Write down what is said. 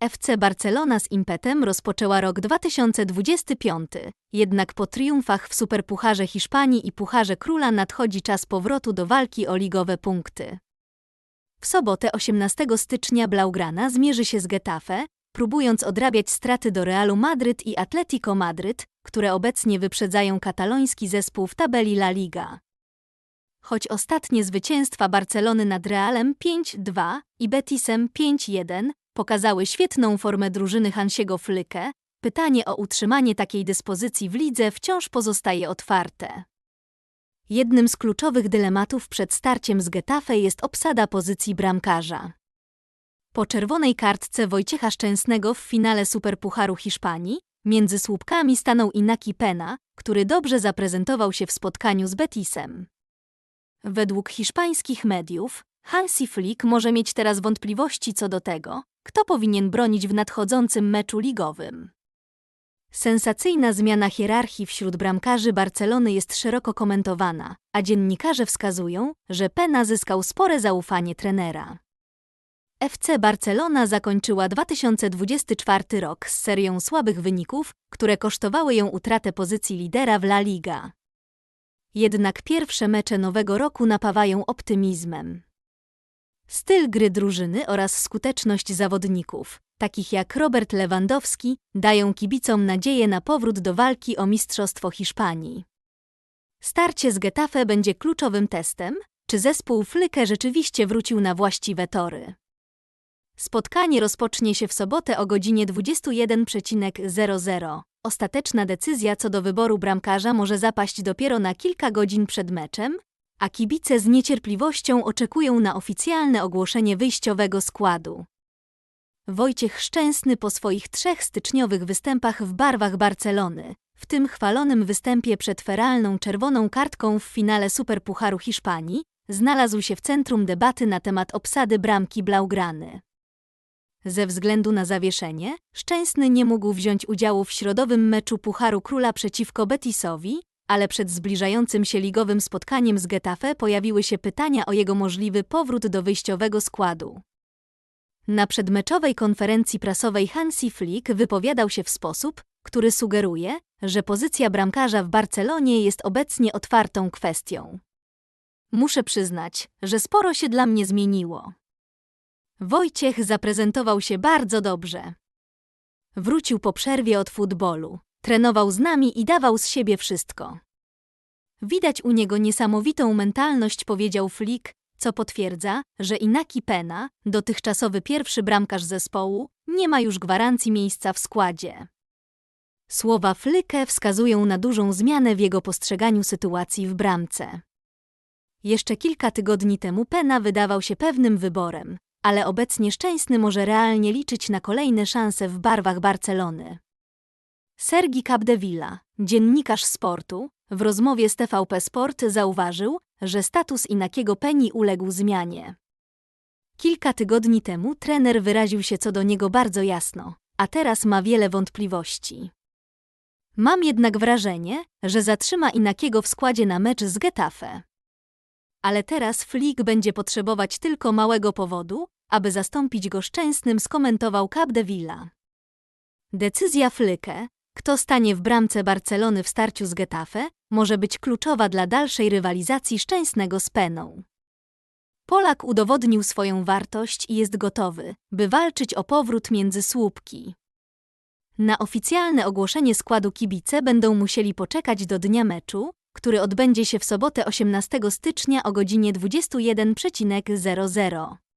FC Barcelona z impetem rozpoczęła rok 2025, jednak po triumfach w Superpucharze Hiszpanii i Pucharze Króla nadchodzi czas powrotu do walki o ligowe punkty. W sobotę 18 stycznia Blaugrana zmierzy się z Getafe, próbując odrabiać straty do Realu Madryt i Atletico Madryt, które obecnie wyprzedzają kataloński zespół w tabeli La Liga. Choć ostatnie zwycięstwa Barcelony nad Realem 5-2 i Betisem 5-1 pokazały świetną formę drużyny Hansiego Flyke, pytanie o utrzymanie takiej dyspozycji w lidze wciąż pozostaje otwarte. Jednym z kluczowych dylematów przed starciem z Getafe jest obsada pozycji bramkarza. Po czerwonej kartce Wojciecha Szczęsnego w finale Superpucharu Hiszpanii między słupkami stanął Inaki Pena, który dobrze zaprezentował się w spotkaniu z Betisem. Według hiszpańskich mediów Hansi Flick może mieć teraz wątpliwości co do tego, kto powinien bronić w nadchodzącym meczu ligowym. Sensacyjna zmiana hierarchii wśród bramkarzy Barcelony jest szeroko komentowana, a dziennikarze wskazują, że Pena zyskał spore zaufanie trenera. FC Barcelona zakończyła 2024 rok z serią słabych wyników, które kosztowały ją utratę pozycji lidera w La Liga. Jednak pierwsze mecze nowego roku napawają optymizmem. Styl gry drużyny oraz skuteczność zawodników, takich jak Robert Lewandowski, dają kibicom nadzieję na powrót do walki o Mistrzostwo Hiszpanii. Starcie z Getafe będzie kluczowym testem, czy zespół Flyke rzeczywiście wrócił na właściwe tory. Spotkanie rozpocznie się w sobotę o godzinie 21.00. Ostateczna decyzja co do wyboru bramkarza może zapaść dopiero na kilka godzin przed meczem, a kibice z niecierpliwością oczekują na oficjalne ogłoszenie wyjściowego składu. Wojciech Szczęsny po swoich trzech styczniowych występach w barwach Barcelony, w tym chwalonym występie przed feralną czerwoną kartką w finale Superpucharu Hiszpanii, znalazł się w centrum debaty na temat obsady bramki Blaugrany. Ze względu na zawieszenie, Szczęsny nie mógł wziąć udziału w środowym meczu Pucharu Króla przeciwko Betisowi, ale przed zbliżającym się ligowym spotkaniem z Getafe pojawiły się pytania o jego możliwy powrót do wyjściowego składu. Na przedmeczowej konferencji prasowej Hansi Flick wypowiadał się w sposób, który sugeruje, że pozycja bramkarza w Barcelonie jest obecnie otwartą kwestią. Muszę przyznać, że sporo się dla mnie zmieniło. Wojciech zaprezentował się bardzo dobrze. Wrócił po przerwie od futbolu, trenował z nami i dawał z siebie wszystko. Widać u niego niesamowitą mentalność, powiedział Flick, co potwierdza, że Inaki Pena, dotychczasowy pierwszy bramkarz zespołu, nie ma już gwarancji miejsca w składzie. Słowa Flyke wskazują na dużą zmianę w jego postrzeganiu sytuacji w bramce. Jeszcze kilka tygodni temu Pena wydawał się pewnym wyborem, ale obecnie Szczęsny może realnie liczyć na kolejne szanse w barwach Barcelony. Sergi Capdevilla, dziennikarz sportu, w rozmowie z TVP Sport zauważył, że status Inakiego Peni uległ zmianie. Kilka tygodni temu trener wyraził się co do niego bardzo jasno, a teraz ma wiele wątpliwości. Mam jednak wrażenie, że zatrzyma Inakiego w składzie na mecz z Getafe. Ale teraz Flick będzie potrzebować tylko małego powodu, aby zastąpić go szczęsnym, skomentował Capdevilla. Decyzja Flyke, kto stanie w bramce Barcelony w starciu z Getafe, może być kluczowa dla dalszej rywalizacji szczęsnego z Peną. Polak udowodnił swoją wartość i jest gotowy, by walczyć o powrót między słupki. Na oficjalne ogłoszenie składu kibice będą musieli poczekać do dnia meczu, który odbędzie się w sobotę 18 stycznia o godzinie 21.00.